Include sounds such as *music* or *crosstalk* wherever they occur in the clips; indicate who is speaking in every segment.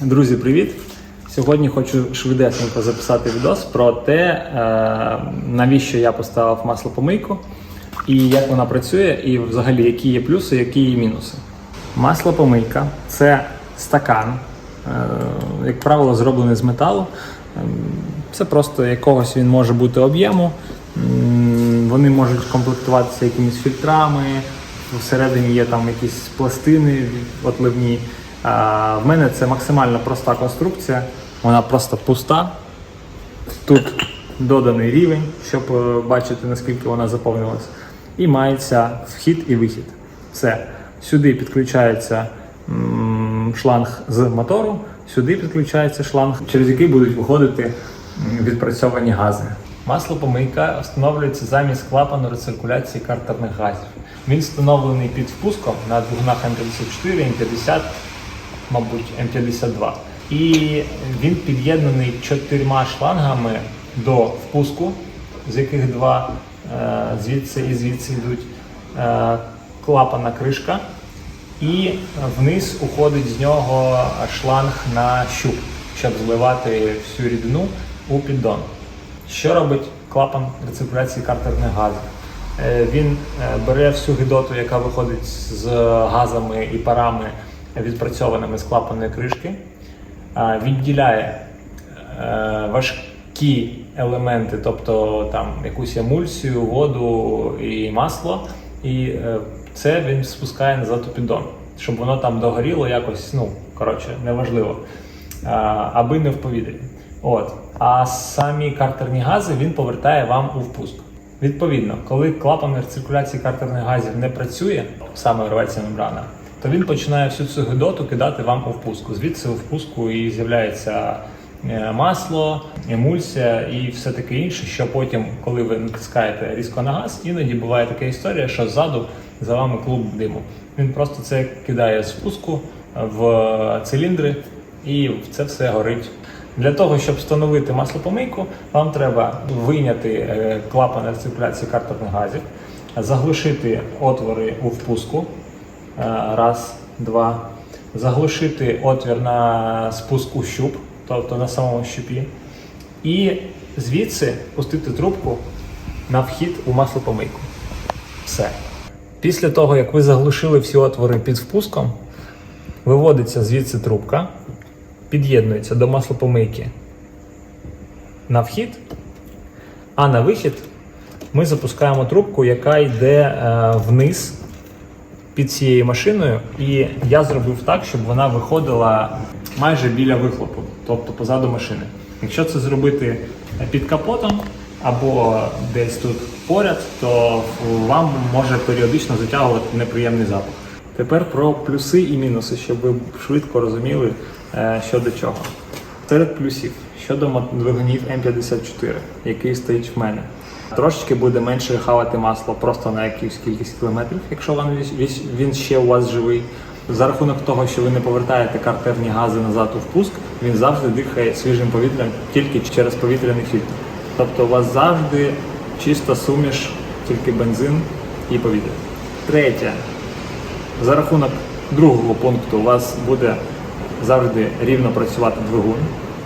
Speaker 1: Друзі, привіт! Сьогодні хочу швидесенько записати відос про те, е, навіщо я поставив маслопомийку і як вона працює, і взагалі які є плюси, які є мінуси. Маслопомийка це стакан, е, як правило, зроблений з металу. Ем, Це просто якогось він може бути об'єму. Вони можуть комплектуватися якимись фільтрами, всередині є там якісь пластини отливні. В мене це максимально проста конструкція, вона просто пуста. Тут доданий рівень, щоб е, бачити, наскільки вона заповнилась. І мається вхід і вихід. Все. Сюди підключається шланг з мотору, сюди підключається шланг, через який будуть виходити відпрацьовані гази. Маслопомийка встановлюється замість клапану рециркуляції картерних газів. Він встановлений під впуском на двигунах М54, М50, мабуть, М52. І він під'єднаний чотирма шлангами до впуску, з яких два е, звідси і звідси йдуть е, клапана кришка, і вниз уходить з нього шланг на щуп, щоб зливати всю рідину у піддон. Що робить клапан рециркуляції картерних газів? Е, Він бере всю гидоту, яка виходить з газами і парами, відпрацьованими з клапаної кришки, відділяє е, важкі елементи, тобто там якусь емульсію, воду і масло, і е, це він спускає назад у піддон, щоб воно там догоріло якось, ну коротше, неважливо, аби не в повітрі. От. А самі картерні гази він повертає вам у впуск. Відповідно, коли клапан рециркуляції картерних газів не працює, саме рветься мембрана, то він починає всю цю гидоту кидати вам у впуску. Звідси у впуску і з'являється е, масло, емульсія і все таке інше, що потім, коли ви натискаєте різко на газ, іноді буває така історія, що ззаду за вами клуб диму. Він просто це кидає з спуску в циліндри, і це все горить. Для того, щоб встановити маслопомийку, вам треба вийняти е, клапан рециркуляції картерних газів, заглушити отвори у впуску. Е, Раз, два. Заглушити отвір на спуску щуп, тобто на самому щупі. І звідси пустити трубку на вхід у маслопомийку. Все. Після того, як ви заглушили всі отвори під впуском, виводиться звідси трубка, під'єднується до маслопомийки на вхід, а на вихід ми запускаємо трубку, яка йде е, вниз під цією машиною. І я зробив так, щоб вона виходила майже біля вихлопу, тобто позаду машини. Якщо це зробити під капотом або десь тут поряд, то вам може періодично затягувати неприємний запах. Тепер про плюси і мінуси, щоб ви швидко розуміли, е, що до чого. Серед плюсів щодо двигунів М54, який стоїть в мене. Трошечки буде менше хавати масло просто на якусь кількість кілометрів, якщо вісь- він ще у вас живий. За рахунок того, що ви не повертаєте картерні гази назад у впуск, він завжди дихає свіжим повітрям тільки через повітряний фільтр. Тобто у вас завжди чиста суміш, тільки бензин і повітря. Третє, за рахунок другого пункту у вас буде завжди рівно працювати двигун,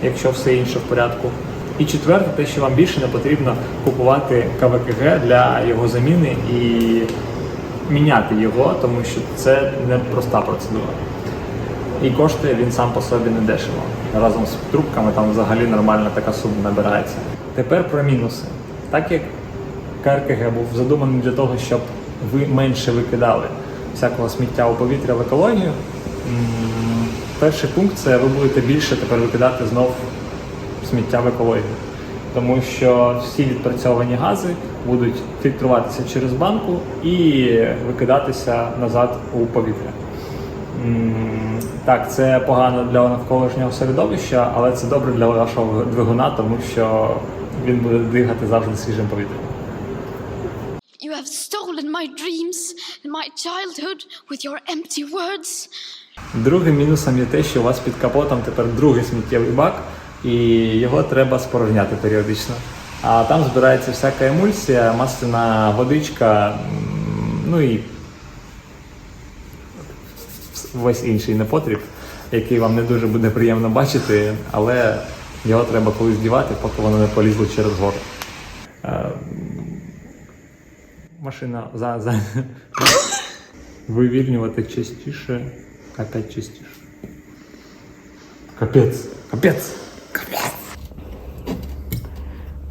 Speaker 1: якщо все інше в порядку. І четверте, те, що вам більше не потрібно купувати КВКГ для його заміни і міняти його, тому що це не проста процедура. І коштує він сам по собі не дешево. Разом з трубками там взагалі нормальна така сума набирається. Тепер про мінуси. Так як КРКГ був задуманий для того, щоб ви менше викидали всякого сміття у повітря в екологію. Перший пункт це ви будете більше тепер викидати знов сміття в екологію. Тому що всі відпрацьовані гази будуть фільтруватися через банку і викидатися назад у повітря. Так, це погано для навколишнього середовища, але це добре для вашого двигуна, тому що він буде дихати завжди свіжим повітрям.
Speaker 2: You have stolen my dreams and my childhood with your empty words.
Speaker 1: Другим мінусом є те, що у вас під капотом тепер другий сміттєвий бак, і його треба спорожняти періодично. А там збирається всяка емульсія, масляна водичка, ну і весь інший непотріб, який вам не дуже буде приємно бачити, але його треба колись дівати, поки воно не полізло через гору. Е, Машина за, за. *laughs* Вивільнювати частіше, опять частіше. Капець, капець, капець.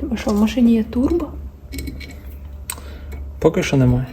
Speaker 3: Тебе що, в машині є турбо?
Speaker 1: Поки що немає.